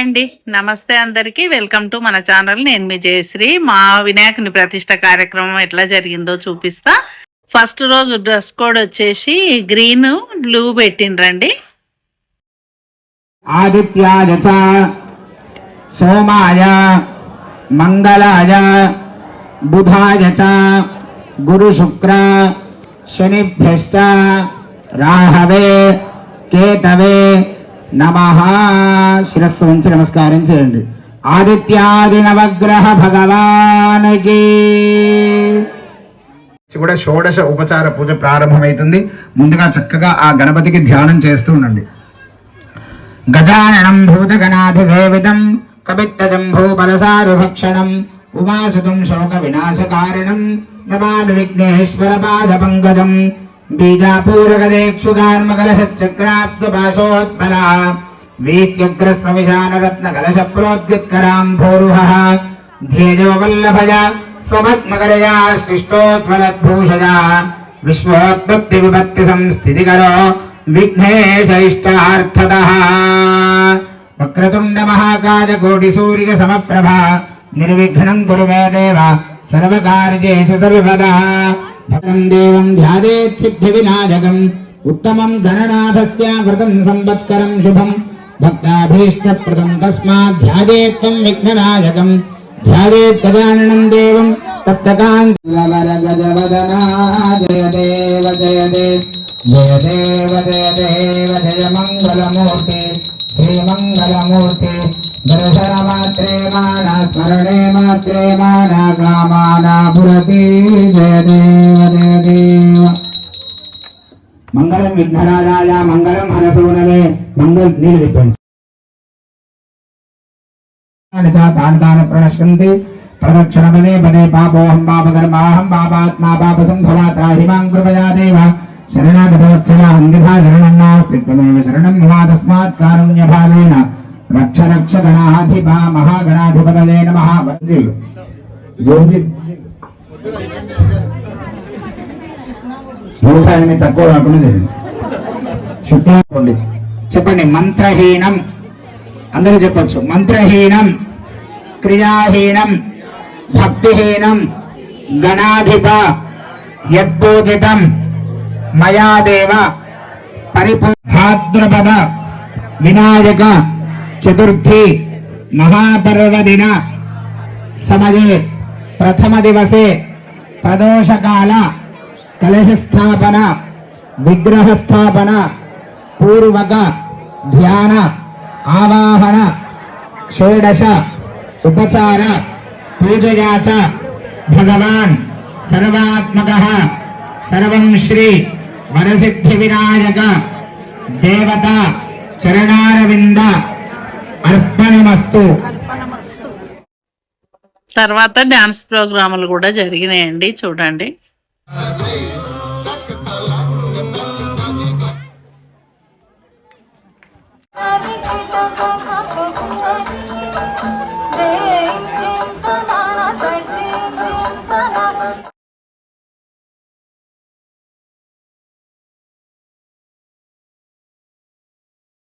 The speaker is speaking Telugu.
అండి. నమస్తే అందరికీ. వెల్కమ్ టు మన ఛానల్. నేను మీ జయశ్రీ. మా వినాయకుని ప్రతిష్ట కార్యక్రమం ఎట్లా జరిగిందో చూపిస్తా. ఫస్ట్ రోజు డ్రెస్ కోడ్ వచ్చేసి గ్రీన్ బ్లూ పెట్టిండ్రండి. ఆదిత్యాయ సోమాయ మంగళాయ బుధాయ గురు శుక్ర శనిభ్యశ్చ రాహవే కేతవే నమ. శిరస్సు ఉంచి నమస్కారం చేయండి. ఆదిత్యాది నవగ్రహ భగవానికి. కూడా షోడశ ఉపచార పూజ ప్రారంభమవుతుంది ముందుగా చక్కగా ఆ గణపతికి ధ్యానం చేస్తూ ఉండండి. గజాననం భూతగణాధిసేవితం కపిత్తజంభూపలసారుభక్షణం ఉమాసుతం శోక వినాశకారణం నమామి విఘ్నేశ్వర పాద పంకజం బీజాపూరగదేక్షుగాన్మకలశక్రాప్తపాశోత్పల వీత్యగ్రస్మవిశానరత్న కలశ ప్రోద్యుత్కరాంభోరుహ ధ్యేజో వల్లభయ స్వమత్మకరయా స్పృష్టోత్వలద్భూషజా విశ్వోత్పత్తి విపత్తి సంస్థితికరో విఘ్నేశైష్టార్థత వక్రతుండ మహాకాయ భగం దేవం ధ్యాదేత్ సిద్ధి వినాయకం ఉత్తమం గణనాథస్య వ్రతం సంవత్కరం శుభం. భక్తాభీష్టప్రదం తస్మాత్ ధ్యాదేత్వం విఘ్ననాయకం. ధ్యాయేత్ గజాననం దేవం తప్తకాంతవరగజవదనా జయ దేవ జయ దేవ జయ దేవ జయ దేవ జయ మంగళమూర్తి శ్రీమంగళమూర్తి. దర్శనమాత్రే మాన స్మరణే మాత్రే మాన కామానా పురతి జయ జయ దేవ విఘ్నరాజాయ మంగళం హరసూనవే మంగళ నీళ్ళు తిప్పండి తాను తాను ప్రణశ్కంతి ప్రదక్షిణ పదే పదే పాపోహం పాపకర్మాహం పాపాత్మా పాప సంభవాత్రాహిమాం కృపయా దేవ శరణాగతవత్సల అన్యథా శరణం నాస్తిత్వమేవ శరణం మమ తస్మాత్ కారుణ్య భావేన రక్ష రక్ష గణాధిప మహాగణాధిపతయే నమః వంజిల్ జోజి నూట ఎనిమిది తక్కువ రాకుండా చేయండి శుక్లండి చెప్పండి. మంత్రహీనం. అందరూ చెప్పచ్చు. మంత్రహీనం క్రియాహీనం భక్తిహీనం గణాధిప యత్పూజితం మయాదేవ పరిపూ భాద్రపద వినాయక చతుర్థి మహాపర్వదిన సమయే ప్రథమ దివసే ప్రదోషకాల కలశస్థాపన విగ్రహస్థాపన పూర్వక ధ్యాన ఆవాహన షోడశ ఉపచార పూజయా చ భగవాన్ సర్వాత్మక సర్వం శ్రీ వరసిద్ధి వినాయక దేవత చరణారవింద అర్పణమస్తు. తర్వాత డాన్స్ ప్రోగ్రాములు కూడా జరిగినాయండి చూడండి. ポンポン